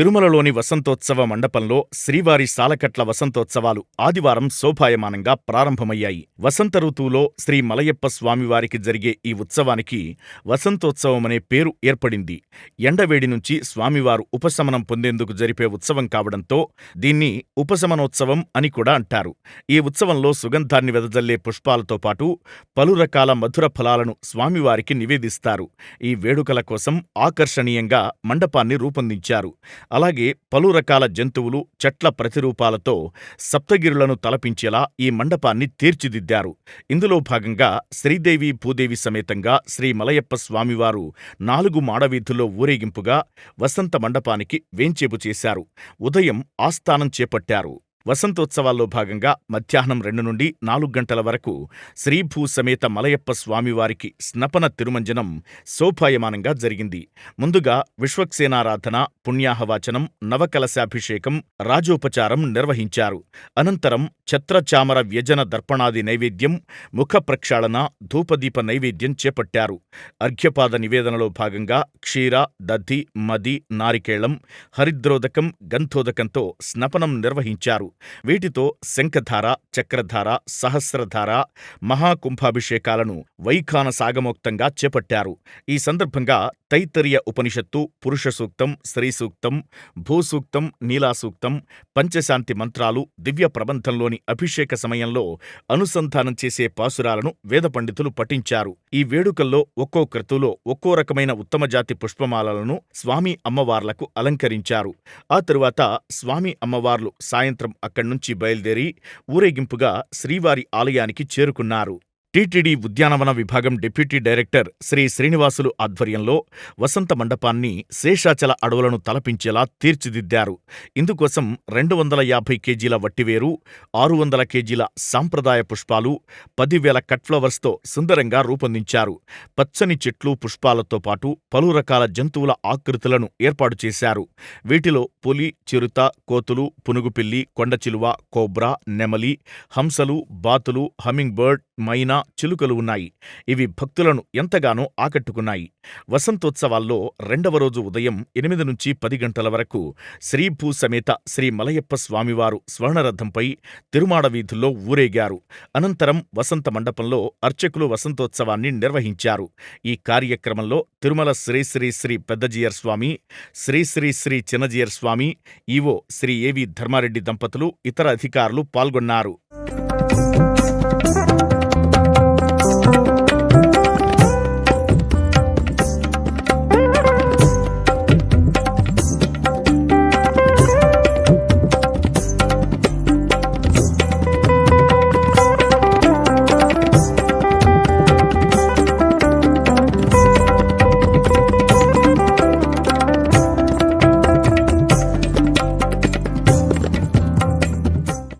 తిరుమలలోని వసంతోత్సవ మండపంలో శ్రీవారి సాలకట్ల వసంతోత్సవాలు ఆదివారం శోభాయమానంగా ప్రారంభమయ్యాయి. వసంత ఋతువులో శ్రీ మలయప్ప స్వామివారికి జరిగే ఈ ఉత్సవానికి వసంతోత్సవమనే పేరు ఏర్పడింది. ఎండవేడి నుంచి స్వామివారు ఉపశమనం పొందేందుకు జరిపే ఉత్సవం కావడంతో దీన్ని ఉపశమనోత్సవం అని కూడా అంటారు. ఈ ఉత్సవంలో సుగంధాన్ని వెదజల్లే పుష్పాలతో పాటు పలు రకాల మధుర ఫలాలను స్వామివారికి నివేదిస్తారు. ఈ వేడుకల కోసం ఆకర్షణీయంగా మండపాన్ని రూపొందించారు. అలాగే పలు రకాల జంతువులు చెట్ల ప్రతిరూపాలతో సప్తగిరులను తలపించేలా ఈ మండపాన్ని తీర్చిదిద్దారు. ఇందులో భాగంగా శ్రీదేవి భూదేవి సమేతంగా శ్రీ మలయప్ప స్వామివారు నాలుగు మాడవీధుల్లో ఊరేగింపుగా వసంత మండపానికి వేంచేపు చేశారు. ఉదయం ఆస్థానం చేపట్టారు. వసంతోత్సవాల్లో భాగంగా మధ్యాహ్నం రెండు నుండి నాలుగు గంటల వరకు శ్రీభూ సమేత మలయప్ప స్వామివారికి స్నపన తిరుమంజనం శోభాయమానంగా జరిగింది. ముందుగా విశ్వక్సేనారాధన పుణ్యాహవాచనం నవకలశాభిషేకం రాజోపచారం నిర్వహించారు. అనంతరం ఛత్రచామర వ్యజన దర్పణాది నైవేద్యం ముఖ ప్రక్షాళన ధూపదీప నైవేద్యం చేపట్టారు. అర్ఘ్యపాద నివేదనలో భాగంగా క్షీర దధి మది నారికేళం హరిద్రోదకం గంధోదకంతో స్నపనం నిర్వహించారు. వీటితో శంఖధార చక్రధార సహస్రధార మహాకుంభాభిషేకాలను వైఖాన సాగమోక్తంగా చేపట్టారు. ఈ సందర్భంగా తైత్తరీయ ఉపనిషత్తు పురుష సూక్తం స్త్రీ సూక్తం భూసూక్తం నీలాసూక్తం పంచశాంతి మంత్రాలు దివ్య ప్రబంధంలోని అభిషేక సమయంలో అనుసంధానం చేసే పాసురాలను వేద పండితులు పఠించారు. ఈ వేడుకల్లో ఒక్కో క్రతువులో ఒక్కో రకమైన ఉత్తమజాతి పుష్పమాలలను స్వామి అమ్మవార్లకు అలంకరించారు. ఆ తరువాత స్వామి అమ్మవార్లు సాయంత్రం అక్కడ్నుంచి బయలుదేరి ఊరేగింపుగా శ్రీవారి ఆలయానికి చేరుకున్నారు. టీటీడీ ఉద్యానవన విభాగం డిప్యూటీ డైరెక్టర్ శ్రీ శ్రీనివాసులు ఆధ్వర్యంలో వసంత మండపాన్ని శేషాచల అడవులను తలపించేలా తీర్చిదిద్దారు. ఇందుకోసం రెండు వందల యాభై కేజీల వట్టివేరు ఆరు వందల కేజీల సాంప్రదాయ పుష్పాలు పదివేల కట్ఫ్లవర్స్తో సుందరంగా రూపొందించారు. పచ్చని చెట్లు పుష్పాలతో పాటు పలు రకాల జంతువుల ఆకృతులను ఏర్పాటు చేశారు. వీటిలో పులి చిరుత కోతులు పునుగుపిల్లి కొండచిలువ కోబ్రా నెమలి హంసలు బాతులు హమ్మింగ్ బర్డ్ మైనా చిలుకలు ఉన్నాయి. ఇవి భక్తులను ఎంతగానో ఆకట్టుకున్నాయి. వసంతోత్సవాల్లో రెండవ రోజు ఉదయం ఎనిమిది నుంచి పది గంటల వరకు శ్రీభూ సమేత శ్రీ మలయప్ప స్వామివారు స్వర్ణరథంపై తిరుమాడ వీధుల్లో ఊరేగారు. అనంతరం వసంత మండపంలో అర్చకులు వసంతోత్సవాన్ని నిర్వహించారు. ఈ కార్యక్రమంలో తిరుమల శ్రీ శ్రీ శ్రీ పెద్దజీయర్ స్వామి శ్రీ శ్రీ శ్రీ చిన్నజీయర్ స్వామి ఈవో శ్రీ ఏవి ధర్మారెడ్డి దంపతులు ఇతర అధికారులు పాల్గొన్నారు.